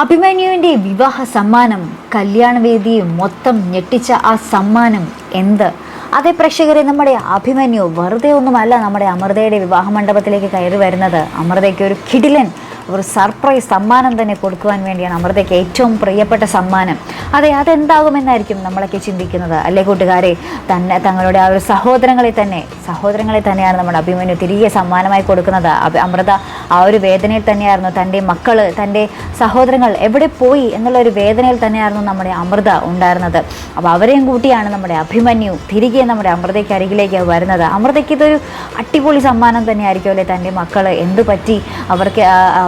അഭിമന്യുവിന്റെ വിവാഹ സമ്മാനം കല്യാണവേദിയെ മൊത്തം ഞെട്ടിച്ച ആ സമ്മാനം എന്ത്? അതേ പ്രേക്ഷകരെ നമ്മുടെ അഭിമന്യു വെറുതെ ഒന്നുമല്ല നമ്മുടെ അമൃതയുടെ വിവാഹ മണ്ഡപത്തിലേക്ക് കയറി വരുന്നത്. അമൃതയ്ക്ക് ഒരു കിടിലൻ ഒരു സർപ്രൈസ് സമ്മാനം തന്നെ കൊടുക്കുവാൻ വേണ്ടിയാണ് അമൃതയ്ക്ക് ഏറ്റവും പ്രിയപ്പെട്ട സമ്മാനം. അതെ അതെന്താകുമെന്നായിരിക്കും നമ്മളൊക്കെ ചിന്തിക്കുന്നത്. അല്ലേ കൂട്ടുകാരെ? തന്നെ തങ്ങളുടെ ആ ഒരു സഹോദരങ്ങളെ തന്നെ സഹോദരങ്ങളെ തന്നെയാണ് നമ്മുടെ അഭിമന്യു തിരികെ സമ്മാനമായി കൊടുക്കുന്നത്. അമൃത ആ ഒരു വേദനയിൽ തന്നെയായിരുന്നു. തന്റെ മക്കൾ തന്റെ സഹോദരങ്ങൾ എവിടെ പോയി എന്നുള്ള ഒരു വേദനയിൽ തന്നെയായിരുന്നു നമ്മുടെ അമൃത ഉണ്ടായിരുന്നത്. അപ്പോൾ അവരെയും കൂട്ടിയാണ് നമ്മുടെ അഭിമന്യു തിരികെ നമ്മുടെ അമൃതയ്ക്ക് അരികിലേക്ക് വരുന്നത്. അമൃതയ്ക്ക് ഇതൊരു അടിപൊളി സമ്മാനം തന്നെയായിരിക്കും അല്ലേ തന്റെ മക്കൾ എന്ത് പറ്റി അവർക്ക്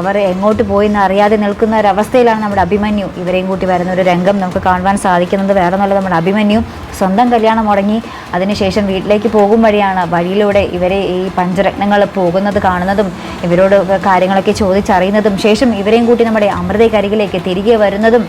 അവർ എങ്ങോട്ട് പോയെന്ന് അറിയാതെ നിൽക്കുന്ന ഒരവസ്ഥയിലാണ് നമ്മുടെ അഭിമന്യു. ഇവരെയും കൂട്ടി വരുന്ന ഒരു രംഗം നമുക്ക് കാണുവാൻ സാധിക്കുന്നത് വേറെ എന്നുള്ളത് നമ്മുടെ അഭിമന്യു സ്വന്തം കല്യാണം മുടങ്ങി അതിനുശേഷം വീട്ടിലേക്ക് പോകും വഴിയാണ് വഴിയിലൂടെ ഇവരെ ഈ പഞ്ചരത്നങ്ങൾ പോകുന്നത് കാണുന്നതും ഇവരോട് കാര്യങ്ങളൊക്കെ ചോദിച്ചറിയുന്നതും ശേഷം ഇവരെയും കൂട്ടി നമ്മുടെ അമൃതയ്ക്കരികിലേക്ക് തിരികെ വരുന്നതും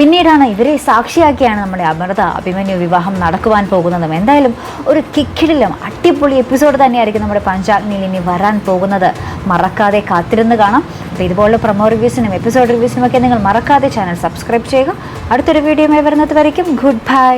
പിന്നീടാണ് ഇവരെ സാക്ഷിയാക്കിയാണ് നമ്മുടെ അമൃത അഭിമന്യു വിവാഹം നടക്കുവാൻ പോകുന്നതും. എന്തായാലും ഒരു കിക്കിടിലും അടിപൊളി എപ്പിസോഡ് തന്നെയായിരിക്കും നമ്മുടെ പഞ്ചാഗ്നിയിൽ ഇനി വരാൻ പോകുന്നത്. മറക്കാതെ കാത്തിരുന്ന് കാണാം. അപ്പോൾ ഇതുപോലുള്ള പ്രൊമോ റിവ്യൂസിനും എപ്പിസോഡ് റിവ്യൂസിനും ഒക്കെ നിങ്ങൾ മറക്കാതെ ചാനൽ സബ്സ്ക്രൈബ് ചെയ്യുക. അടുത്തൊരു വീഡിയോയുമായി വരുന്നത് വരയ്ക്കും. Good bye